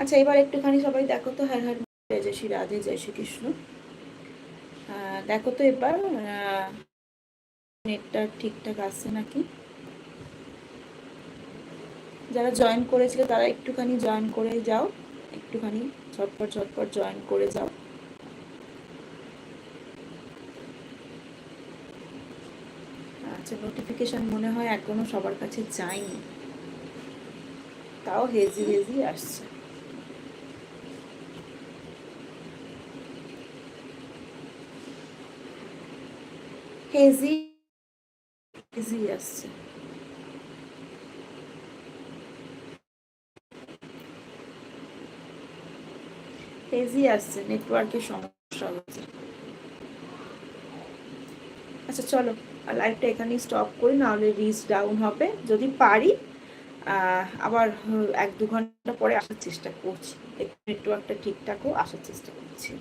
আচ্ছা এবার একটুখানি সবাই দেখো তো হ্যাঁ হ্যাঁ জয় শ্রী রাধে, জয় শ্রীকৃষ্ণ দেখো তো এবার নেটটা ঠিকঠাক আসছে নাকি? যারা জয়েন করেছিল, তারা একটুখানি জয়েন করে যাও। একটুখানি ঝটপট ঝটপট জয়েন করে যাও। আচ্ছা নোটিফিকেশন মনে হয় এখনও সবার কাছে যায়নি। তাও হেজি হেজি আসছে। হেজি আসছে হেজি আসছে নেটওয়ার্কের সমস্যা হচ্ছে। আচ্ছা চলো লাইভটা এখানেই স্টপ করি, নাহলে রিচ ডাউন হবে। যদি পারি আবার এক দু ঘণ্টা পরে আসার চেষ্টা করছি। নেটওয়ার্কটা ঠিকঠাকও আসার চেষ্টা করছি।